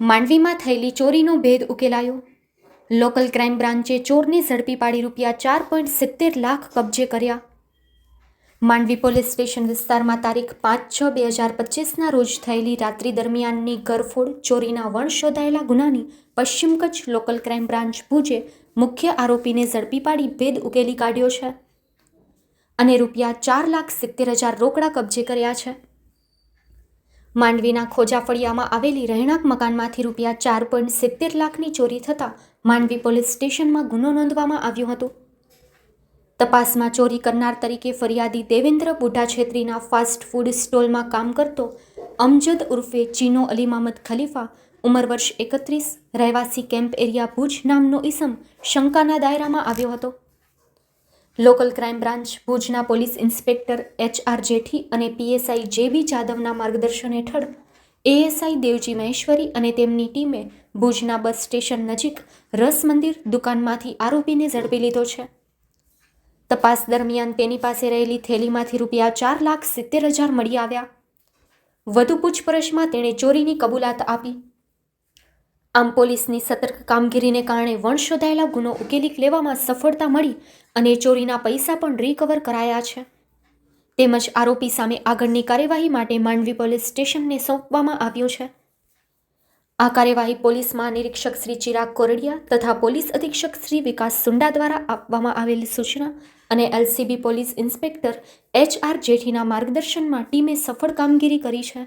માંડવીમાં થયેલી ચોરીનો ભેદ ઉકેલાયો. લોકલ ક્રાઇમ બ્રાન્ચે ચોરને ઝડપી પાડી રૂપિયા ચાર પોઈન્ટ સિત્તેર લાખ કબજે કર્યા. માંડવી પોલીસ સ્ટેશન વિસ્તારમાં તારીખ પાંચ છ બે હજાર પચીસના રોજ થયેલી રાત્રિ દરમિયાનની ગરફોડ ચોરીના વણ શોધાયેલા ગુનાની પશ્ચિમ કચ્છ લોકલ ક્રાઇમ બ્રાન્ચ ભુજે મુખ્ય આરોપીને ઝડપી પાડી ભેદ ઉકેલી કાઢ્યો છે અને રૂપિયા ચાર લાખ સિત્તેર હજાર રોકડા કબજે કર્યા છે. માંડવીના ખોજા ફળિયામાં આવેલી રહેણાંક મકાનમાંથી રૂપિયા ચાર પોઈન્ટ સિત્તેર લાખની ચોરી થતાં માંડવી પોલીસ સ્ટેશનમાં ગુનો નોંધવામાં આવ્યો હતો. તપાસમાં ચોરી કરનાર તરીકે ફરિયાદી દેવેન્દ્ર બુઢા છેત્રીના ફાસ્ટ ફૂડ સ્ટોલમાં કામ કરતો અમજદ ઉર્ફે ચીનો અલી મહમદ ખલીફા, ઉંમર વર્ષ એકત્રીસ, રહેવાસી કેમ્પ એરિયા ભુજ નામનો ઈસમ શંકાના દાયરામાં આવ્યો હતો. લોકલ ક્રાઇમ બ્રાન્ચ ભુજના police inspector H R Jethi અને પીએસઆઈ જે બી જાદવના માર્ગદર્શન હેઠળ એએસઆઈ દેવજી મહેશ્વરી અને તેમની ટીમે ભુજના બસ સ્ટેશન નજીક રસ મંદિર દુકાનમાંથી આરોપીને ઝડપી લીધો છે. તપાસ દરમિયાન તેની પાસે રહેલી થેલીમાંથી રૂપિયા ચાર લાખ સિત્તેર હજાર મળી આવ્યા. વધુ પૂછપરછમાં તેણે ચોરીની કબૂલાત આપી. આમ પોલીસની સતર્ક કામગીરીને કારણે વણ શોધાયેલા ગુનો ઉકેલી લેવામાં સફળતા મળી અને ચોરીના પૈસા પણ રિકવર કરાયા છે. તેમજ આરોપી સામે આગળની કાર્યવાહી માટે માંડવી પોલીસ સ્ટેશનને સોંપવામાં આવ્યું છે. આ કાર્યવાહી પોલીસ મહાનિરીક્ષક શ્રી ચિરાગ કોરડિયા તથા પોલીસ અધિક્ષક શ્રી વિકાસ સુંડા દ્વારા આપવામાં આવેલી સૂચના અને LCB police inspector H R જેઠીના માર્ગદર્શનમાં ટીમે સફળ કામગીરી કરી છે.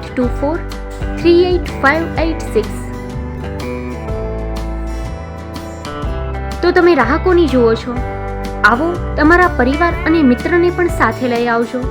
two four three eight five eight six તો તમે રાહ જુઓ છો. આવો તમારા પરિવાર અને મિત્રને પણ સાથે લઈ આવજો.